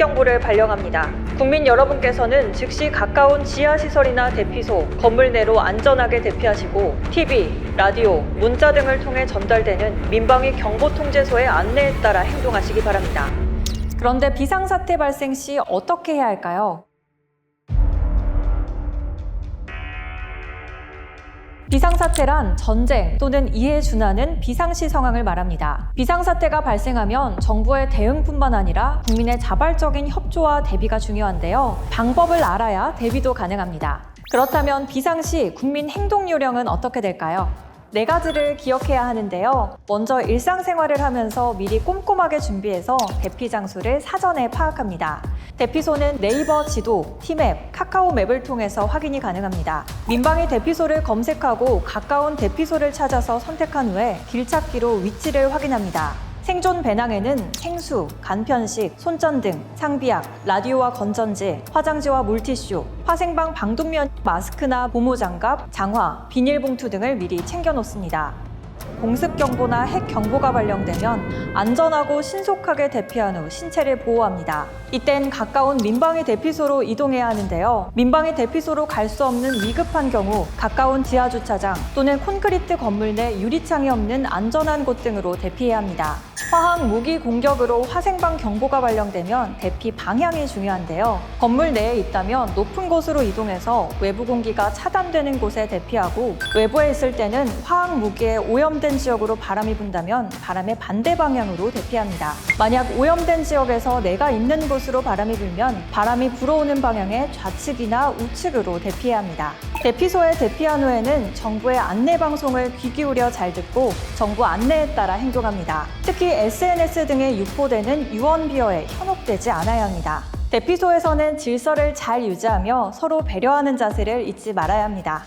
공습경보를 발령합니다. 국민 여러분께서는 즉시 가까운 지하시설이나 대피소, 건물 내로 안전하게 대피하시고 TV, 라디오, 문자 등을 통해 전달되는 민방위 경보통제소의 안내에 따라 행동하시기 바랍니다. 그런데 비상사태 발생 시 어떻게 해야 할까요? 비상사태란 전쟁 또는 이에 준하는 비상시 상황을 말합니다. 비상사태가 발생하면 정부의 대응뿐만 아니라 국민의 자발적인 협조와 대비가 중요한데요. 방법을 알아야 대비도 가능합니다. 그렇다면 비상시 국민 행동 요령은 어떻게 될까요? 네 가지를 기억해야 하는데요. 먼저 일상생활을 하면서 미리 꼼꼼하게 준비해서 대피 장소를 사전에 파악합니다. 대피소는 네이버 지도, 티맵, 카카오 맵을 통해서 확인이 가능합니다. 민방위 대피소를 검색하고 가까운 대피소를 찾아서 선택한 후에 길찾기로 위치를 확인합니다. 생존 배낭에는 생수, 간편식, 손전등, 상비약, 라디오와 건전지, 화장지와 물티슈, 화생방 방독면, 마스크나 보모 장갑, 장화, 비닐봉투 등을 미리 챙겨 놓습니다. 공습 경보나 핵 경보가 발령되면 안전하고 신속하게 대피한 후 신체를 보호합니다. 이땐 가까운 민방위 대피소로 이동해야 하는데요. 민방위 대피소로 갈 수 없는 위급한 경우 가까운 지하 주차장 또는 콘크리트 건물 내 유리창이 없는 안전한 곳 등으로 대피해야 합니다. 화학 무기 공격으로 화생방 경보가 발령되면 대피 방향이 중요한데요. 건물 내에 있다면 높은 곳으로 이동해서 외부 공기가 차단되는 곳에 대피하고 외부에 있을 때는 화학 무기에 오염된 지역으로 바람이 분다면 바람의 반대 방향으로 대피합니다. 만약 오염된 지역에서 내가 있는 곳으로 바람이 불면 바람이 불어오는 방향의 좌측이나 우측으로 대피해야 합니다. 대피소에 대피한 후에는 정부의 안내 방송을 귀 기울여 잘 듣고 정부 안내에 따라 행동합니다. 특히 SNS 등에 유포되는 유언 비어에 현혹되지 않아야 합니다. 대피소에서는 질서를 잘 유지하며 서로 배려하는 자세를 잊지 말아야 합니다.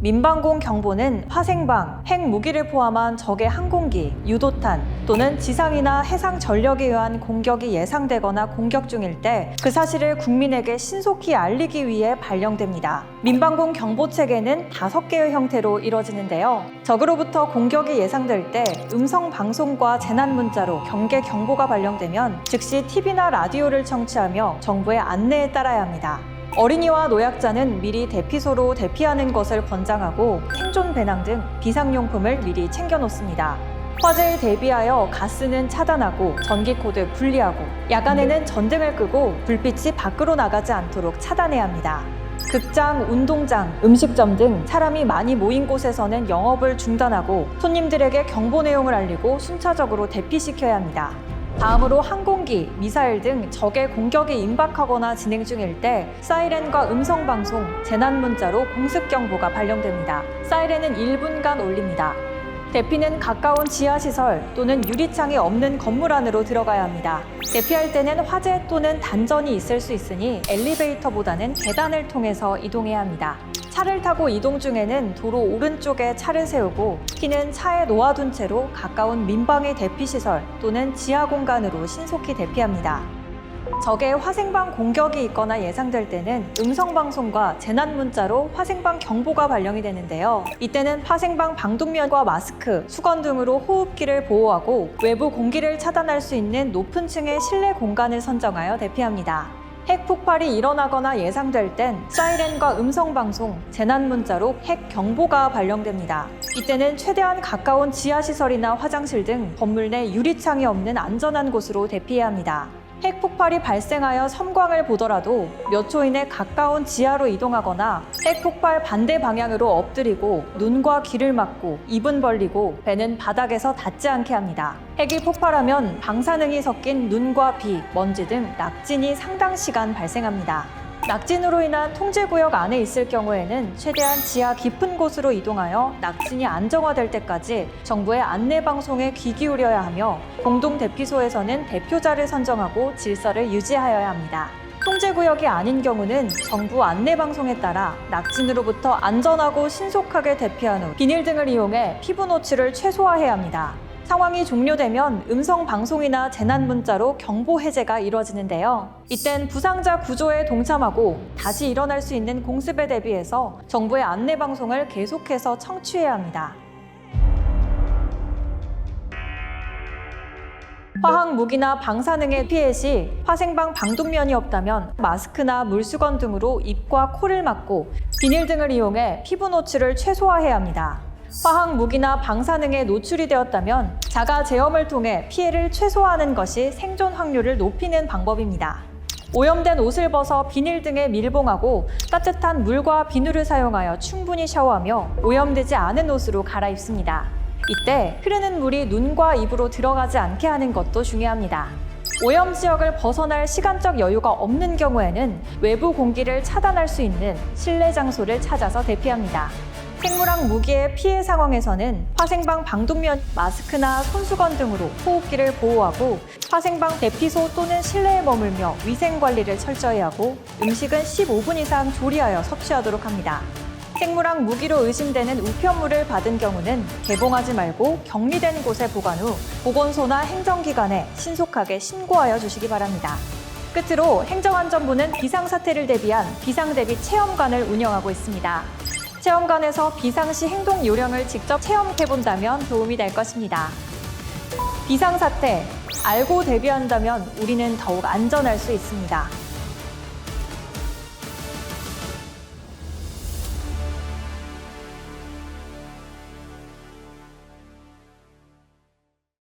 민방공 경보는 화생방, 핵무기를 포함한 적의 항공기, 유도탄 또는 지상이나 해상 전력에 의한 공격이 예상되거나 공격 중일 때 그 사실을 국민에게 신속히 알리기 위해 발령됩니다. 민방공 경보 체계는 다섯 개의 형태로 이뤄지는데요. 적으로부터 공격이 예상될 때 음성 방송과 재난 문자로 경계 경보가 발령되면 즉시 TV나 라디오를 청취하며 정부의 안내에 따라야 합니다. 어린이와 노약자는 미리 대피소로 대피하는 것을 권장하고 생존 배낭 등 비상용품을 미리 챙겨 놓습니다. 화재에 대비하여 가스는 차단하고 전기 코드 분리하고 야간에는 전등을 끄고 불빛이 밖으로 나가지 않도록 차단해야 합니다. 극장, 운동장, 음식점 등 사람이 많이 모인 곳에서는 영업을 중단하고 손님들에게 경보 내용을 알리고 순차적으로 대피시켜야 합니다. 다음으로 항공기, 미사일 등 적의 공격이 임박하거나 진행 중일 때 사이렌과 음성 방송, 재난 문자로 공습 경보가 발령됩니다. 사이렌은 1분간 울립니다. 대피는 가까운 지하시설 또는 유리창이 없는 건물 안으로 들어가야 합니다. 대피할 때는 화재 또는 단전이 있을 수 있으니 엘리베이터보다는 계단을 통해서 이동해야 합니다. 차를 타고 이동 중에는 도로 오른쪽에 차를 세우고 키는 차에 놓아둔 채로 가까운 민방위 대피시설 또는 지하 공간으로 신속히 대피합니다. 적의 화생방 공격이 있거나 예상될 때는 음성 방송과 재난 문자로 화생방 경보가 발령이 되는데요. 이때는 화생방 방독면과 마스크, 수건 등으로 호흡기를 보호하고 외부 공기를 차단할 수 있는 높은 층의 실내 공간을 선정하여 대피합니다. 핵 폭발이 일어나거나 예상될 땐 사이렌과 음성방송, 재난문자로 핵 경보가 발령됩니다. 이때는 최대한 가까운 지하시설이나 화장실 등 건물 내 유리창이 없는 안전한 곳으로 대피해야 합니다. 핵 폭발이 발생하여 섬광을 보더라도 몇 초 이내 가까운 지하로 이동하거나 핵 폭발 반대 방향으로 엎드리고 눈과 귀를 막고 입은 벌리고 배는 바닥에서 닿지 않게 합니다. 핵이 폭발하면 방사능이 섞인 눈과 비, 먼지 등 낙진이 상당 시간 발생합니다. 낙진으로 인한 통제구역 안에 있을 경우에는 최대한 지하 깊은 곳으로 이동하여 낙진이 안정화될 때까지 정부의 안내 방송에 귀 기울여야 하며 공동 대피소에서는 대표자를 선정하고 질서를 유지하여야 합니다. 통제구역이 아닌 경우는 정부 안내 방송에 따라 낙진으로부터 안전하고 신속하게 대피한 후 비닐 등을 이용해 피부 노출을 최소화해야 합니다. 상황이 종료되면 음성 방송이나 재난 문자로 경보 해제가 이루어지는데요. 이땐 부상자 구조에 동참하고 다시 일어날 수 있는 공습에 대비해서 정부의 안내 방송을 계속해서 청취해야 합니다. 화학 무기나 방사능의 피해 시 화생방 방독면이 없다면 마스크나 물수건 등으로 입과 코를 막고 비닐 등을 이용해 피부 노출을 최소화해야 합니다. 화학 무기나 방사능에 노출이 되었다면 자가 제염을 통해 피해를 최소화하는 것이 생존 확률을 높이는 방법입니다. 오염된 옷을 벗어 비닐 등에 밀봉하고 따뜻한 물과 비누를 사용하여 충분히 샤워하며 오염되지 않은 옷으로 갈아입습니다. 이때 흐르는 물이 눈과 입으로 들어가지 않게 하는 것도 중요합니다. 오염 지역을 벗어날 시간적 여유가 없는 경우에는 외부 공기를 차단할 수 있는 실내 장소를 찾아서 대피합니다. 생물학 무기의 피해 상황에서는 화생방 방독면, 마스크나 손수건 등으로 호흡기를 보호하고 화생방 대피소 또는 실내에 머물며 위생 관리를 철저히 하고 음식은 15분 이상 조리하여 섭취하도록 합니다. 생물학 무기로 의심되는 우편물을 받은 경우는 개봉하지 말고 격리된 곳에 보관 후 보건소나 행정기관에 신속하게 신고하여 주시기 바랍니다. 끝으로 행정안전부는 비상사태를 대비한 비상대비 체험관을 운영하고 있습니다. 체험관에서 비상시 행동 요령을 직접 체험해본다면 도움이 될 것입니다. 비상사태, 알고 대비한다면 우리는 더욱 안전할 수 있습니다.